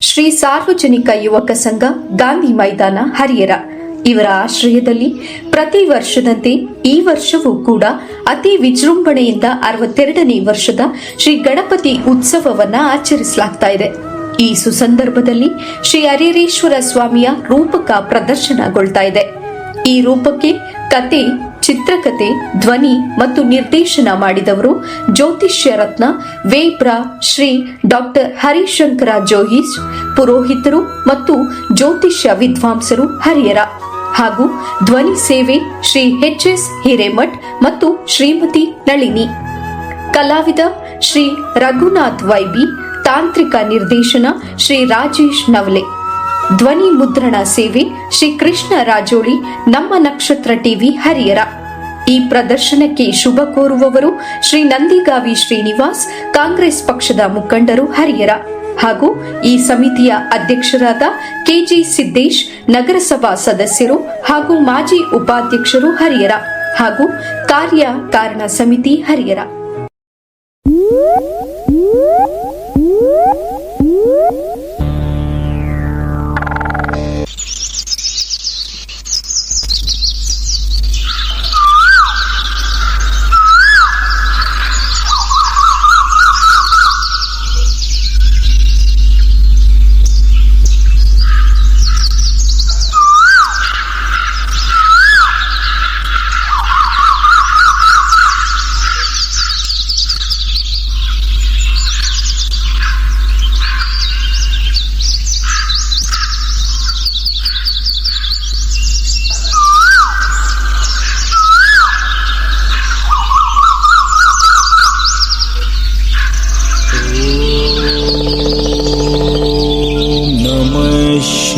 ಶ್ರೀ ಸಾರ್ವಜನಿಕ ಯುವಕ ಸಂಘ ಗಾಂಧಿ ಮೈದಾನ ಹರಿಯರ ಇವರ ಆಶ್ರಯದಲ್ಲಿ ಪ್ರತಿ ವರ್ಷದಂತೆ ಈ ವರ್ಷವೂ ಕೂಡ ಅತಿ ವಿಜೃಂಭಣೆಯಿಂದ ಅರವತ್ತೆರಡನೇ ವರ್ಷದ ಶ್ರೀ ಗಣಪತಿ ಉತ್ಸವವನ್ನ ಆಚರಿಸಲಾಗ್ತಾ ಇದೆ. ಈ ಸುಸಂದರ್ಭದಲ್ಲಿ ಶ್ರೀ ಹರಿಹರೇಶ್ವರ ಸ್ವಾಮಿಯ ರೂಪಕ ಪ್ರದರ್ಶನಗೊಳ್ತಾ ಇದೆ. ಈ ರೂಪಕ್ಕೆ ಕತೆ ಚಿತ್ರಕತೆ, ಧ್ವನಿ ಮತ್ತು ನಿರ್ದೇಶನ ಮಾಡಿದವರು ಜ್ಯೋತಿಷ್ಯ ರತ್ನ ವೇಪ್ರ ಶ್ರೀ ಡಾಕ್ಟರ್ ಹರಿಶಂಕರ ಜೋಹಿಸ್ ಪುರೋಹಿತರು ಮತ್ತು ಜ್ಯೋತಿಷ್ಯ ವಿದ್ವಾಂಸರು ಹರಿಯರ. ಹಾಗೂ ಧ್ವನಿ ಸೇವೆ ಶ್ರೀ ಎಚ್ ಎಸ್ ಹಿರೇಮಠ್ ಮತ್ತು ಶ್ರೀಮತಿ ನಳಿನಿ. ಕಲಾವಿದ ಶ್ರೀ ರಘುನಾಥ್ ವೈಬಿ, ತಾಂತ್ರಿಕ ನಿರ್ದೇಶನ ಶ್ರೀ ರಾಜೇಶ್ ನವಲೆ. ಧ್ವನಿ ಮುದ್ರಣ ಸೇವೆ ಶ್ರೀ ಕೃಷ್ಣ ರಾಜೋಳಿ ನಮ್ಮ ನಕ್ಷತ್ರ ಟಿವಿ ಹರಿಯರ. ಈ ಪ್ರದರ್ಶನಕ್ಕೆ ಶುಭ ಕೋರುವವರು ಶ್ರೀ ನಂದಿಗಾವಿ ಶ್ರೀನಿವಾಸ್, ಕಾಂಗ್ರೆಸ್ ಪಕ್ಷದ ಮುಖಂಡರು ಹರಿಯರ. ಹಾಗೂ ಈ ಸಮಿತಿಯ ಅಧ್ಯಕ್ಷರಾದ ಕೆಜಿ ಸಿದ್ದೇಶ್, ನಗರಸಭಾ ಸದಸ್ಯರು ಹಾಗೂ ಮಾಜಿ ಉಪಾಧ್ಯಕ್ಷರು ಹರಿಯರ. ಹಾಗೂ ಕಾರ್ಯ ಕಾರಣ ಸಮಿತಿ ಹರಿಹರ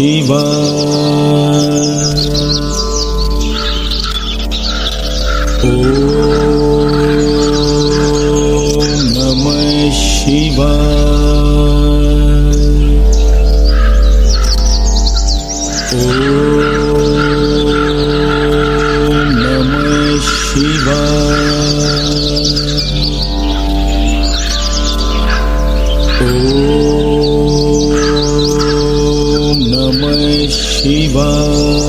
Shiva. Shiva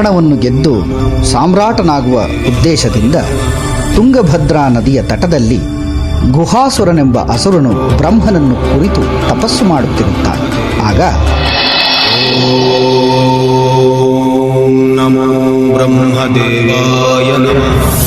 ಮರಣವನ್ನು ಗೆದ್ದು ಸಾಮ್ರಾಟನಾಗುವ ಉದ್ದೇಶದಿಂದ ತುಂಗಭದ್ರಾ ನದಿಯ ತಟದಲ್ಲಿ ಗುಹಾಸುರನೆಂಬ ಅಸುರನು ಬ್ರಹ್ಮನನ್ನು ಕುರಿತು ತಪಸ್ಸು ಮಾಡುತ್ತಿರುತ್ತಾನೆ. ಆಗ ನಮಃ ಬ್ರಹ್ಮದೇವಾಯ ನಮಃ.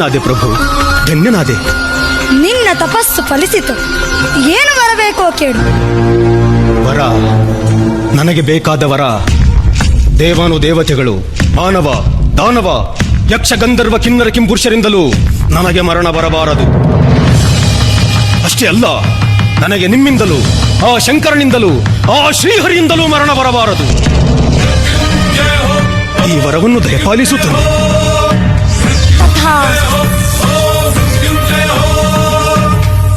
ಧನ್ಯನಾದೆ ಪ್ರಭು. ಧನ್ಯನಾದೆ. ನಿನ್ನ ತಪಸ್ಸು ಫಲಿಸಿತು. ಏನು ಬರಬೇಕೋ ಕೇಳು. ವರ. ನನಗೆ ಬೇಕಾದ ವರ. ದೇವಾನು ದೇವತೆಗಳು ಮಾನವ ದಾನವ ಯಕ್ಷ ಗಂಧರ್ವ ಕಿನ್ನರ ಕಿಂಪುರುಷರಿಂದಲೂ ನನಗೆ ಮರಣ ಬರಬಾರದು. ಅಷ್ಟೇ ಅಲ್ಲ ನನಗೆ ನಿಮ್ಮಿಂದಲೂ ಆ ಶಂಕರನಿಂದಲೂ ಆ ಶ್ರೀಹರಿಯಿಂದಲೂ ಮರಣ ಬರಬಾರದು. ಈ ವರವನ್ನು ದಯಪಾಲಿಸುತ್ತೇನೆ.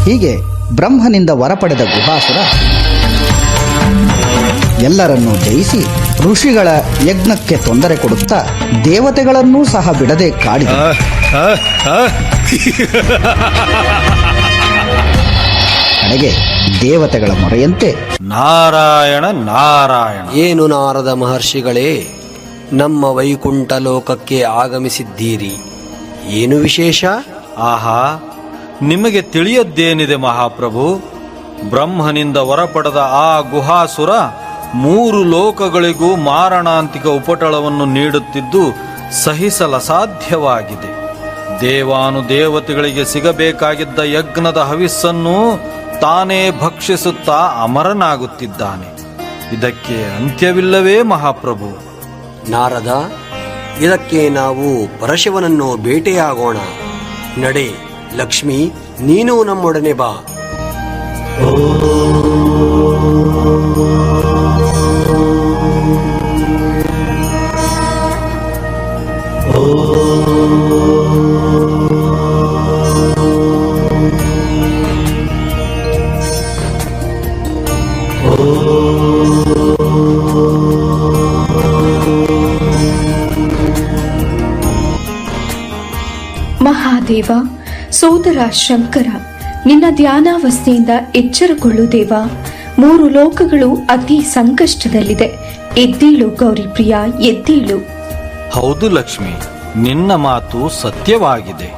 ಹೀಗೆ ಬ್ರಹ್ಮನಿಂದ ವರಪಡೆದ ಗುಹಾಸುರ ಎಲ್ಲರನ್ನೂ ಜಯಿಸಿ ಋಷಿಗಳ ಯಜ್ಞಕ್ಕೆ ತೊಂದರೆ ಕೊಡುತ್ತಾ ದೇವತೆಗಳನ್ನೂ ಸಹ ಬಿಡದೆ ಕಾಡಿ. ಕಡೆಗೆ ದೇವತೆಗಳ ಮೊರೆಯಂತೆ ನಾರಾಯಣ ನಾರಾಯಣ. ಏನು ನಾರದ ಮಹರ್ಷಿಗಳೇ ನಮ್ಮ ವೈಕುಂಠ ಲೋಕಕ್ಕೆ ಆಗಮಿಸಿದ್ದೀರಿ. ಏನು ವಿಶೇಷ? ಆಹಾ ನಿಮಗೆ ತಿಳಿಯದ್ದೇನಿದೆ ಮಹಾಪ್ರಭು? ಬ್ರಹ್ಮನಿಂದ ಹೊರಪಡೆದ ಆ ಗುಹಾಸುರ ಮೂರು ಲೋಕಗಳಿಗೂ ಮಾರಣಾಂತಿಕ ಉಪಟಳವನ್ನು ನೀಡುತ್ತಿದ್ದು ಸಹಿಸಲ ಸಾಧ್ಯವಾಗಿದೆ. ದೇವಾನು ದೇವತೆಗಳಿಗೆ ಸಿಗಬೇಕಾಗಿದ್ದ ಯಜ್ಞದ ಹವಿಸ್ಸನ್ನು ತಾನೇ ಭಕ್ಷಿಸುತ್ತಾ ಅಮರನಾಗುತ್ತಿದ್ದಾನೆ. ಇದಕ್ಕೆ ಅಂತ್ಯವಿಲ್ಲವೇ ಮಹಾಪ್ರಭು? ನಾರದ, ಇದಕ್ಕೆ ನಾವು ಪರಶಿವನನ್ನು ಭೇಟಿಯಾಗೋಣ ನಡೆ. ಲಕ್ಷ್ಮಿ ನೀನು ನಮ್ಮೊಡನೆ ಬಾ. ಮಹಾದೇವ ಸೋದರ ಶಂಕರ ನಿನ್ನ ಧ್ಯಾನಾವಸ್ಥೆಯಿಂದ ಎಚ್ಚರಗೊಳ್ಳು ದೇವ. ಮೂರು ಲೋಕಗಳು ಅತಿ ಸಂಕಷ್ಟದಲ್ಲಿದೆ. ಎದ್ದೀಳು ಗೌರಿ ಪ್ರಿಯ ಎದ್ದೇಳು. ಹೌದು ಲಕ್ಷ್ಮಿ ನಿನ್ನ ಮಾತು ಸತ್ಯವಾಗಿದೆ.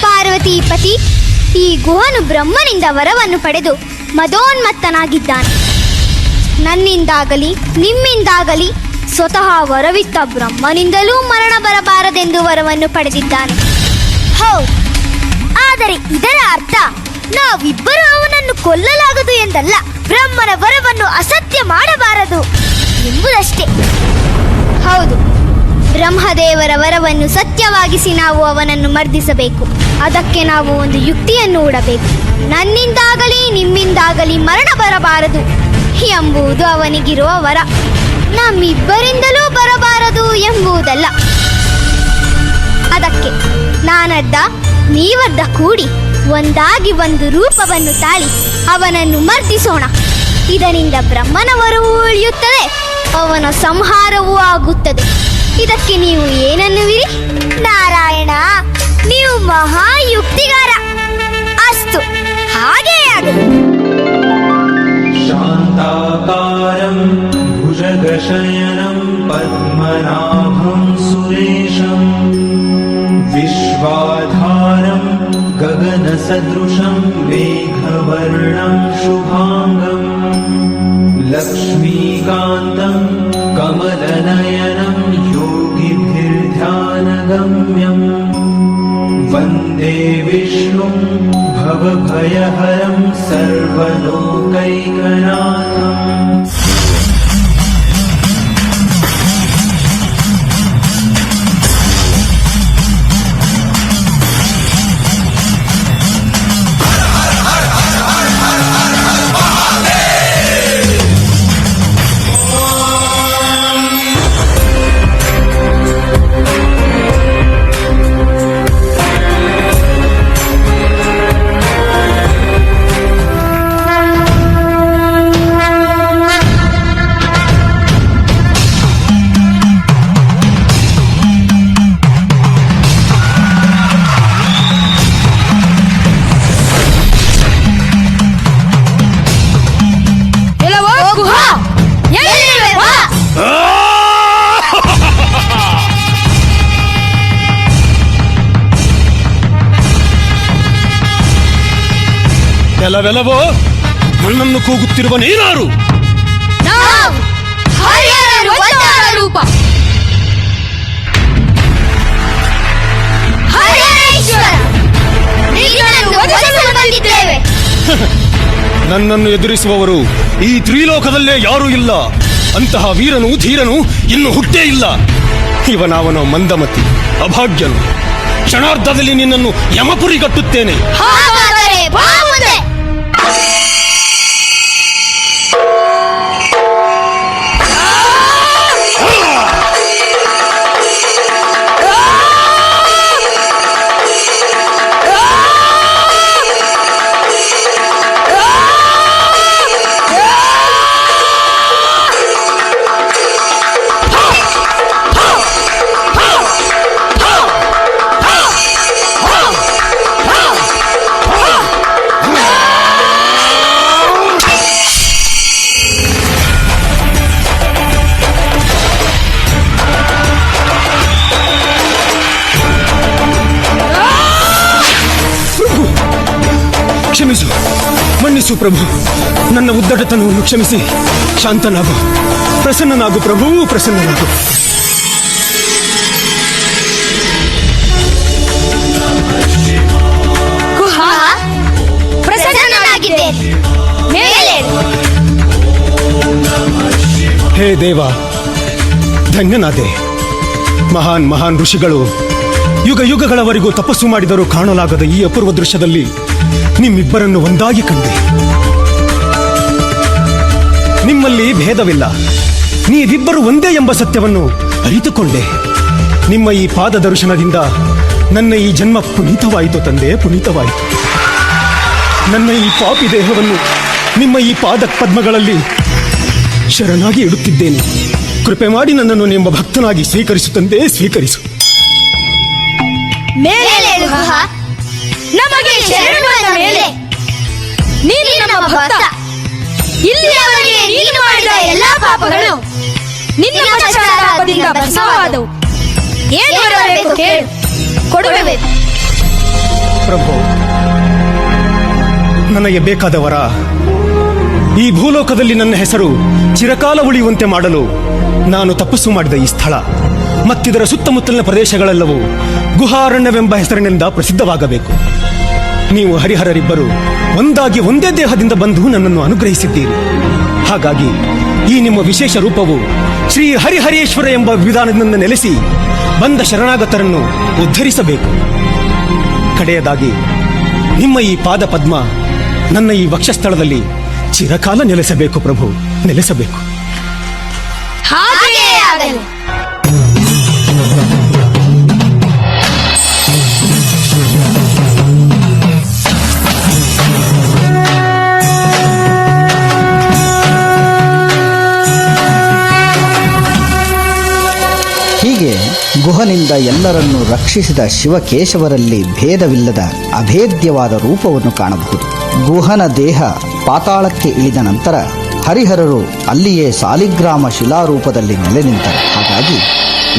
ಪಾರ್ವತಿ ಪತಿ ಈ ಗುಹನು ಬ್ರಹ್ಮನಿಂದ ವರವನ್ನು ಪಡೆದು ಮದೋನ್ಮತ್ತನಾಗಿದ್ದಾನೆ. ನನ್ನಿಂದಾಗಲಿ ನಿಮ್ಮಿಂದಾಗಲಿ ಸ್ವತಃ ವರವಿತ್ತ ಬ್ರಹ್ಮನಿಂದಲೂ ಮರಣ ಬರಬಾರದೆಂದು ವರವನ್ನು ಪಡೆದಿದ್ದಾನೆ. ಹೌದು. ಆದರೆ ಇದರ ಅರ್ಥ ನಾವಿಬ್ಬರು ಅವನನ್ನು ಕೊಲ್ಲಲಾಗದು ಎಂದಲ್ಲ, ಬ್ರಹ್ಮನ ವರವನ್ನು ಅಸತ್ಯ ಮಾಡಬಾರದು ಎಂಬುದಷ್ಟೇ. ಹೌದು. ಬ್ರಹ್ಮದೇವರ ವರವನ್ನು ಸತ್ಯವಾಗಿಸಿ ನಾವು ಅವನನ್ನು ಮರ್ದಿಸಬೇಕು. ಅದಕ್ಕೆ ನಾವು ಒಂದು ಯುಕ್ತಿಯನ್ನು ಹೂಡಬೇಕು. ನನ್ನಿಂದಾಗಲಿ ನಿಮ್ಮಿಂದಾಗಲಿ ಮರಣ ಬರಬಾರದು. ಎಂಬುದು ಅವನಿಗಿರುವ ವರ. ನಮ್ಮಿಬ್ಬರಿಂದಲೂ ಬರಬಾರದು ಎಂಬುದಲ್ಲ. ಅದಕ್ಕೆ ನಾನರ್ಧ ನೀವರ್ಧ ಕೂಡಿ ಒಂದಾಗಿ ಒಂದು ರೂಪವನ್ನು ತಾಳಿ ಅವನನ್ನು ಮರ್ದಿಸೋಣ ಇದರಿಂದ ಬ್ರಹ್ಮನ ವರವೂ ಉಳಿಯುತ್ತದೆ ಅವನ ಸಂಹಾರವೂ ಆಗುತ್ತದೆ ಇದಕ್ಕೆ ನೀವು ಏನನ್ನುವಿರಿ ನಾರಾಯಣ ನೀವು ಮಹಾಯುಕ್ತಿಗಾರ ಅಸ್ತು ಹಾಗೇ ಆಗಲಿ शान्ताकारं भुजगशयनं पद्मनाभं सुरेशं विश्वाधारं गगनसदृशं मेघवर्णं शुभाङ्गम् लक्ष्मीकान्तं कमलनयनं योगिभिर्ध्यानगम्यम् वन्दे विष्णुं भवभयहरं सर्वलोकैकनाथम् ಕೆಲವೆಲವೋ ನನ್ನನ್ನು ಕೂಗುತ್ತಿರುವ ನೀನಾರು. ರೂಪ. ಹರಿಹರೇಶ್ವರ ನಿನ್ನನ್ನು ಎದುರಿಸುವವರು ಈ ತ್ರಿಲೋಕದಲ್ಲೇ ಯಾರೂ ಇಲ್ಲ. ಅಂತಹ ವೀರನು ಧೀರನು ಇನ್ನು ಹುಟ್ಟೇ ಇಲ್ಲ. ಇವನಾವನ ಮಂದಮತಿ ಅಭಾಗ್ಯನು. ಕ್ಷಣಾರ್ಧದಲ್ಲಿ ನಿನ್ನನ್ನು ಯಮಪುರಿಗಟ್ಟುತ್ತೇನೆ. ಹಾಗಾದರೆ ಕ್ಷಮಿಸು. ಮನ್ನಿಸು ಪ್ರಭು. ನನ್ನ ಉದ್ದಟತನವನ್ನು ಕ್ಷಮಿಸಿ. ಶಾಂತನಾಗು. ಪ್ರಸನ್ನನಾಗು ಪ್ರಭು ಪ್ರಸನ್ನನಾಗು. ಹೇ ದೇವ ಧನ್ಯನಾದೆ. ಮಹಾನ್ ಮಹಾನ್ ಋಷಿಗಳು ಯುಗ ಯುಗಗಳವರೆಗೂ ತಪಸ್ಸು ಮಾಡಿದರೂ ಕಾಣಲಾಗದ ಈ ಅಪೂರ್ವ ದೃಶ್ಯದಲ್ಲಿ ನಿಮ್ಮಿಬ್ಬರನ್ನು ಒಂದಾಗಿ ಕಂಡೆ. ನಿಮ್ಮಲ್ಲಿ ಭೇದವಿಲ್ಲ. ನೀವಿಬ್ಬರು ಒಂದೇ ಎಂಬ ಸತ್ಯವನ್ನು ಅರಿತುಕೊಂಡೆ. ನಿಮ್ಮ ಈ ಪಾದ ದರ್ಶನದಿಂದ ನನ್ನ ಈ ಜನ್ಮ ಪುನೀತವಾಯಿತು ತಂದೆ, ಪುನೀತವಾಯಿತು. ನನ್ನ ಈ ಪಾಪಿ ದೇಹವನ್ನು ನಿಮ್ಮ ಈ ಪಾದ ಪದ್ಮಗಳಲ್ಲಿ ಶರಣಾಗಿ ಇಡುತ್ತಿದ್ದೇನೆ. ಕೃಪೆ ಮಾಡಿ ನನ್ನನ್ನು ನಿಮ್ಮ ಭಕ್ತನಾಗಿ ಸ್ವೀಕರಿಸು ತಂದೆ, ಸ್ವೀಕರಿಸು. ಮೇಲೇಳು ಗುಹಾ ನಮಗೆ ಶರಣು ಶರಣು ಮೇಲೆ. ನೀನು ನಮ್ಮ ಭಕ್ತ. ಇಲ್ಲಿಯವರೆಗೆ ನೀನು ಮಾಡಿದ ಎಲ್ಲಾ ಪಾಪಗಳು ನಿನ್ನ ಪಶ್ಚಾತ್ತಾಪದಿಂದ ಭಸ್ಮವಾದವು. ಏನು ಬರಬೇಕು ಹೇಳು ಕೊಡುವೆ ಪ್ರಭು ನನಗೆ ಬೇಕಾದವರ ಈ ಭೂಲೋಕದಲ್ಲಿ ನನ್ನ ಹೆಸರು ಚಿರಕಾಲ ಉಳಿಯುವಂತೆ ಮಾಡಲು ನಾನು ತಪಸ್ಸು ಮಾಡಿದ ಈ ಸ್ಥಳ. ಮತ್ತಿದರ ಸುತ್ತಮುತ್ತಲಿನ ಪ್ರದೇಶಗಳೆಲ್ಲವೂ ಗುಹಾರಣ್ಯವೆಂಬ ಹೆಸರಿನಿಂದ ಪ್ರಸಿದ್ಧವಾಗಬೇಕು. ನೀವು ಹರಿಹರರಿಬ್ಬರು ಒಂದಾಗಿ ಒಂದೇ ದೇಹದಿಂದ ಬಂದು ನನ್ನನ್ನು ಅನುಗ್ರಹಿಸಿದ್ದೀರಿ. ಹಾಗಾಗಿ ಈ ನಿಮ್ಮ ವಿಶೇಷ ರೂಪವು ಶ್ರೀ ಹರಿಹರೇಶ್ವರ ಎಂಬ ವಿಧಾನದಿಂದ ನೆಲೆಸಿ ಬಂದ ಶರಣಾಗತರನ್ನು ಉದ್ಧರಿಸಬೇಕು. ಕಡೆಯದಾಗಿ ನಿಮ್ಮ ಈ ಪಾದ ಪದ್ಮ ನನ್ನ ಈ ವಕ್ಷಸ್ಥಳದಲ್ಲಿ ಚಿರಕಾಲ ನೆಲೆಸಬೇಕು ಪ್ರಭು, ನೆಲೆಸಬೇಕು. ಗುಹನಿಂದ ಎಲ್ಲರನ್ನು ರಕ್ಷಿಸಿದ ಶಿವಕೇಶವರಲ್ಲಿ ಭೇದವಿಲ್ಲದ ಅಭೇದ್ಯವಾದ ರೂಪವನ್ನು ಕಾಣಬಹುದು. ಗುಹನ ದೇಹ ಪಾತಾಳಕ್ಕೆ ಇಳಿದ ನಂತರ ಹರಿಹರರು ಅಲ್ಲಿಯೇ ಸಾಲಿಗ್ರಾಮ ಶಿಲಾರೂಪದಲ್ಲಿ ನೆಲೆ ನಿಂತರು ಹಾಗಾಗಿ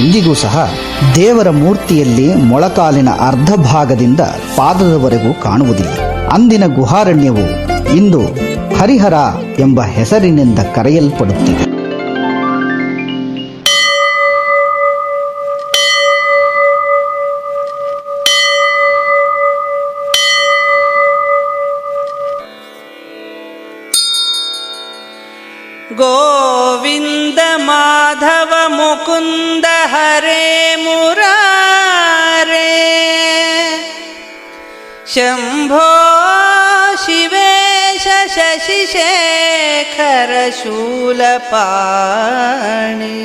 ಇಂದಿಗೂ ಸಹ ದೇವರ ಮೂರ್ತಿಯಲ್ಲಿ ಮೊಳಕಾಲಿನ ಅರ್ಧ ಭಾಗದಿಂದ ಪಾದದವರೆಗೂ ಕಾಣುವುದಿಲ್ಲ. ಅಂದಿನ ಗುಹಾರಣ್ಯವು ಇಂದು ಹರಿಹರ ಎಂಬ ಹೆಸರಿನಿಂದ ಕರೆಯಲ್ಪಡುತ್ತಿದೆ. माधव मुकुंद हरे मुरारे। शंभो शिवेश शशि शेखर शूल पाणी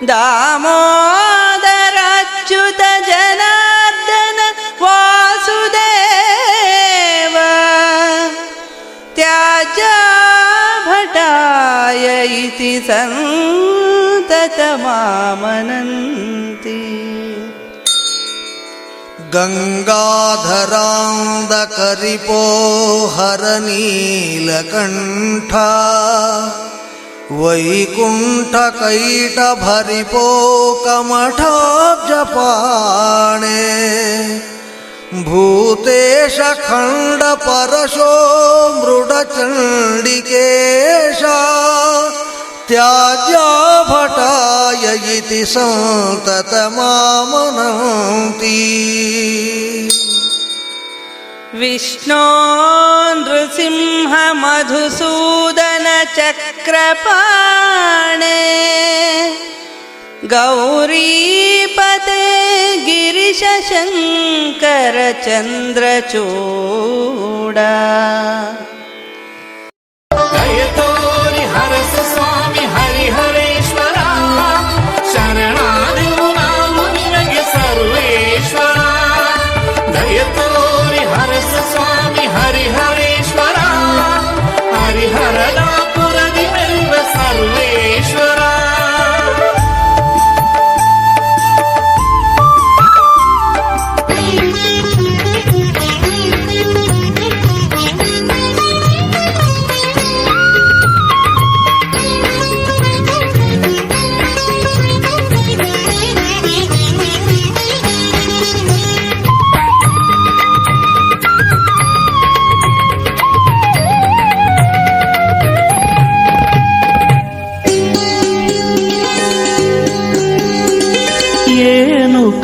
शूलपाणि इति सन्ततमामनन्ति। गङ्गाधरान्दकरिपो हरनीलकण्ठा वैकुण्ठकैटभरिपो कमठाब्जपाणे भूतेश खण्डपरशो मृडचण्डिकेश त्याज्य भटाय इति सन्ततमामनन्ति विष्णो नृसिंहमधुसूदनचक्रपाणे गौरीपदे गिरिशङ्करचन्द्रचोड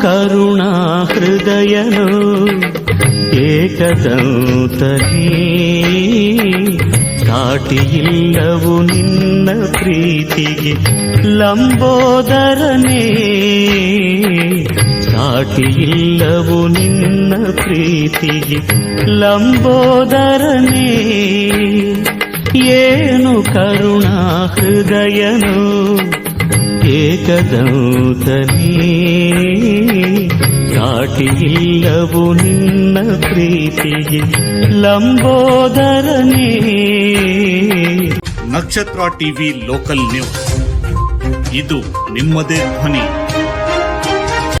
ಕರುಣಾ ಹೃದಯನು ಏಕದಂತನೇ. ಸಾಟಿಯಿಲ್ಲವು ನಿನ್ನ ಪ್ರೀತಿಗೆ ಲಂಬೋದರನೇ. ಸಾಟಿಯಿಲ್ಲವು ನಿನ್ನ ಪ್ರೀತಿಗೆ ಲಂಬೋದರನೇ. ಏನು ಕರುಣಾ ಹೃದಯನು ಏಕದೌತನೇ. ಸಾಟಿಯಿಲ್ಲವು ನಿನ್ನ ಪ್ರೀತಿಗೆ ಲಂಬೋದರನೇ. ನಕ್ಷತ್ರ ಟಿವಿ ಲೋಕಲ್ ನ್ಯೂಸ್. ಇದು ನಿಮ್ಮದೇ ಧ್ವನಿ.